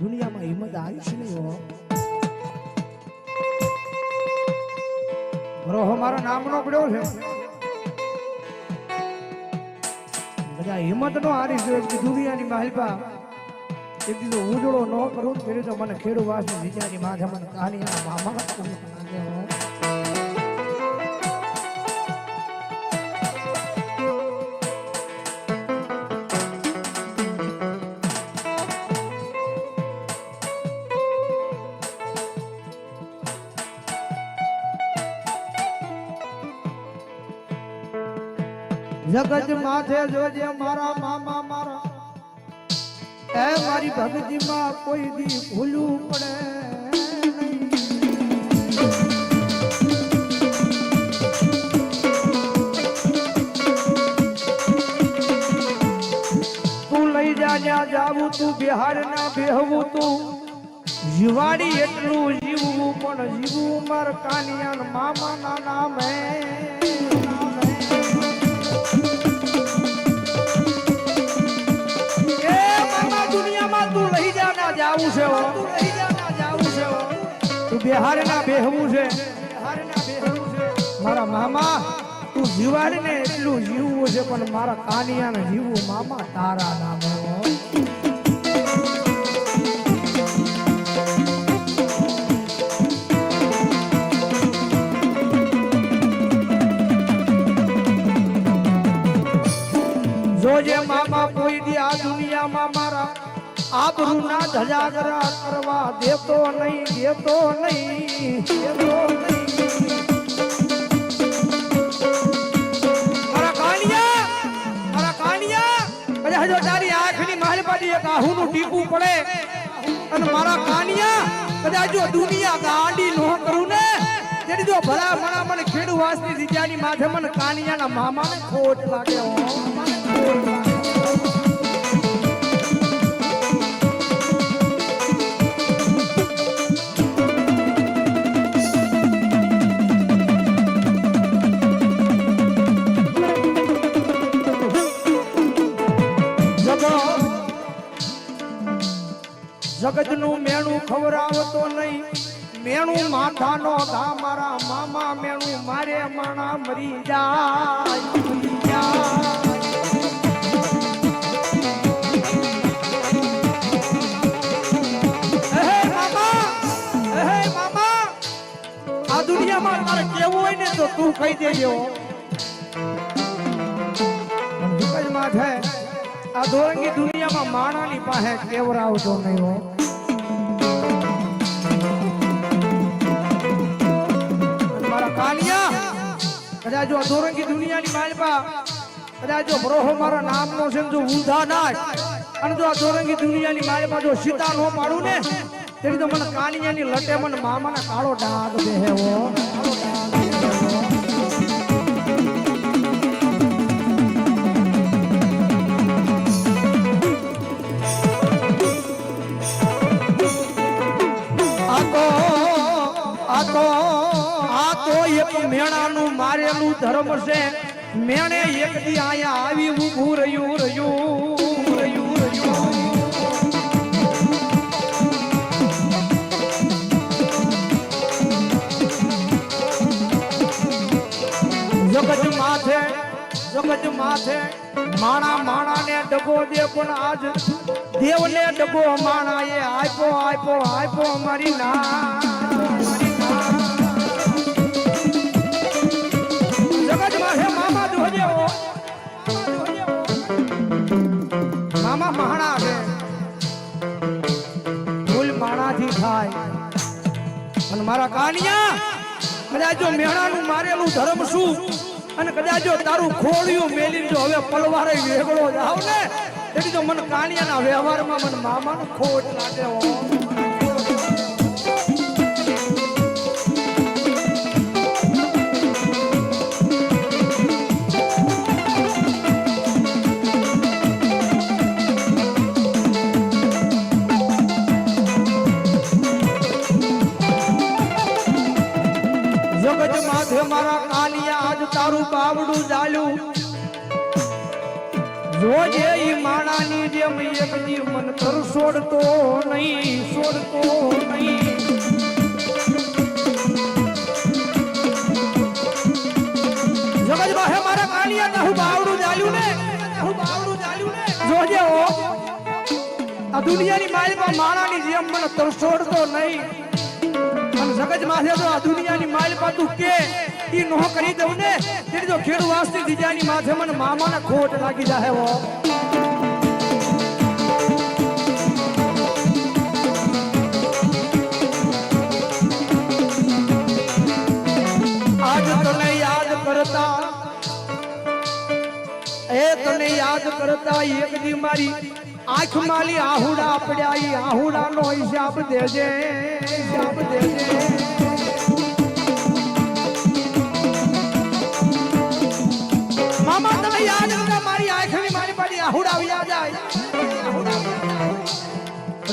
દુનિયામાં હિંમત આવી છે નહીં હો. ગ્રહો મારો નામનો પડ્યો છે. બધા હિંમત નો હારી એક દુનિયાની માલપા. એક દીધો ઉજળો ન કરું, ફેરી તો મને ખેડૂ વાસ વિચારી માથે મને કહાની મામા. જગત માથે જોજે મારા મામા મારા. એ મારી ભક્તિ માં કોઈ દી ભૂલું પડે જ્યાં જાવું તું બિહાર ના બેહવું તું. જીવાડી એટલું જીવવું, પણ જીવવું માર કાનિયા મામા ના નામે. છે હો. તું લઈ જા ના જાવું છે હો. તું બિહાર ના બેહવું છે બિહાર ના બેહવું છે મારા મામા, તું જીવાડ ને એટલું જીવવું છે, પણ મારા કાનિયા ને જીવવું મામા તારા નામે હો. જોજે મામા, કોઈ દી આ દુનિયામાં મારા આબરૂ ના ધજાગરા કરવા દેતો નહીં દેતો નહીં, દેતો મારા કાનિયા મારા કાનિયા. અરે હજો તારી આંખની માલપાટી એક આહુનું ટીપું પડે. અને મારા કાનિયા, કદાચ જો દુનિયા ગાંડી નો ને જો ભલા મણા મને ખેડુ વાસની માથે મને કાનિયાના મામાને ખોટ લાગે મને જગતનું મેણું ખવડાવતો નહીં. મેણું માથાનો ઘા મારા મામા, મેણું મારે માણા મરી જાય. મરી જાય દુનિયામાં તારે કેવું હોય ને તો તું કહી દેજો. મગજમાં છે આ દોરંગી દુનિયામાં માણાની પાસે કેવરાવતો નહીં હો. કદાચ જો આ દોરંગી દુનિયાની માલપા કદાચ જો બ્રોહો મારો નામનો છે જો ઊંધા નાય, અને જો આ દોરંગી દુનિયાની માલપા જો સીતા નો પાડું ને, તેની તો મને કાનિયાની લટે મને મામાના કાળો ડાગ કાળો તો. આ તો એક મેણાનું મારેલું ધર્મ છે. મેણે એક દી આયા આવી ઊભું રહ્યું રહ્યું રહ્યું રહ્યું. જગત માથે જગત માથે માણા માણાને ડગો દે, પણ આજ દેવને ડગો એ આપ્યો આપ્યો આપ્યો અમારી ના. મામા અને મારા કાનિયા, કદાચ જો મેણાનું મારેલું ધર્મ શું? અને કદાચ જો તારું ખોડિયું મેલી જો હવે પલવારે વેગળો જાવ ને એટલે તો મને કાનિયાના વ્યવહારમાં મને મામાનો ખોટ લાગે બાવડું જાલ્યું જોજે ઈ માણાની જેમ એક જીવ મન તર છોડતો નહીં. છોડતો નહીં ને હું આ દુનિયાની માલમાં માણાની જેમ મને તરસોડતો નહીં. અને જગતમાં છે તો આ દુનિયાની માલમાં તું કે? ઈ નો કરી દઉં ને એટલે જો ખેડ વાસની દીજાની માથે મને મામાને ખોટ લાગી જાહે વો આજ તને યાદ કરતા, એ તને યાદ કરતા એક દી મારી આંખ માલી આહુડા પડ્યા આહુડા નો હિસાબ દેજે હિસાબ દેજે.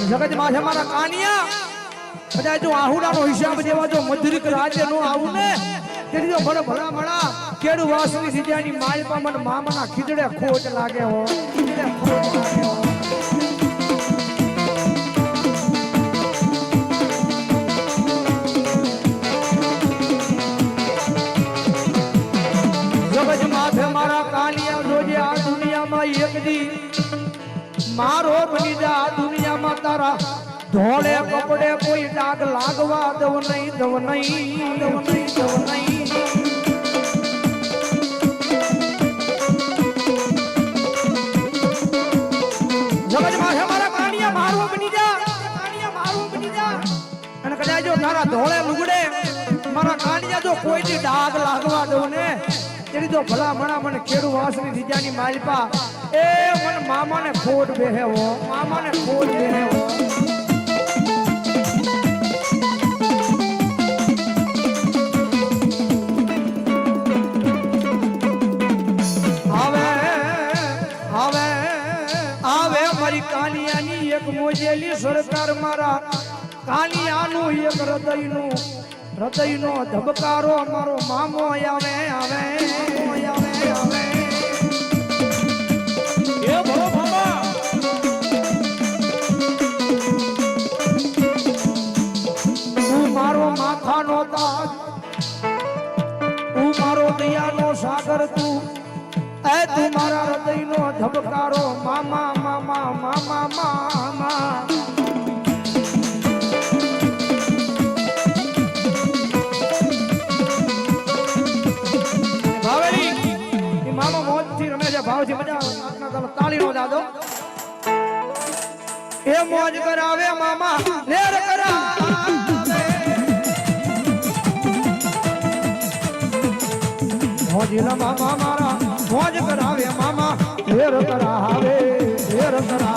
જગત માથે મારા કાનિયા. કદાચ જો આહુડાનો હિસાબ જેવા જો મધુરિક રાજ્ય નો આવું ને, તેથી જો ભલે ભલા મળા કેડુ વાસની સીધાની માલમાં મને મામાના ખીજડે ખોટ લાગે હો. ખોટ લાગે હો. માથે મારા કાનિયા, જોજે આ દુનિયામાં એક દી મારો બની જા આ દુનિયામાં તારા ધોળે કપડે કોઈ ડાગ લાગવા દવ નહીં દવ નહીં દવ નહીં દવ નહીં. જો તારા ધોળે લુગડે, મારા કાનિયા જો કોઈની ડાગ લાગવા દઉં ને, તેની તો ભલા મણા મને ખેડુ વાસની દીજાની માલપા એ મને મામાને ફોડ બેહેવો. મામાને ફોડ બેહેવો. કાનિયાની એક મોજેલી સરકાર મારા. કાલિયાનું એક હૃદયનું, હૃદયનો ધબકારો મારો મામો આવે આવે આવે આવે. ધબકારો મામા મામા મામા મામા. એ મજા મોજ કરાવે મામા, લેર કરાવે. મોજીના મામા મારા, મોજ કરાવે મામા. લેર રાવે લેર કરાવે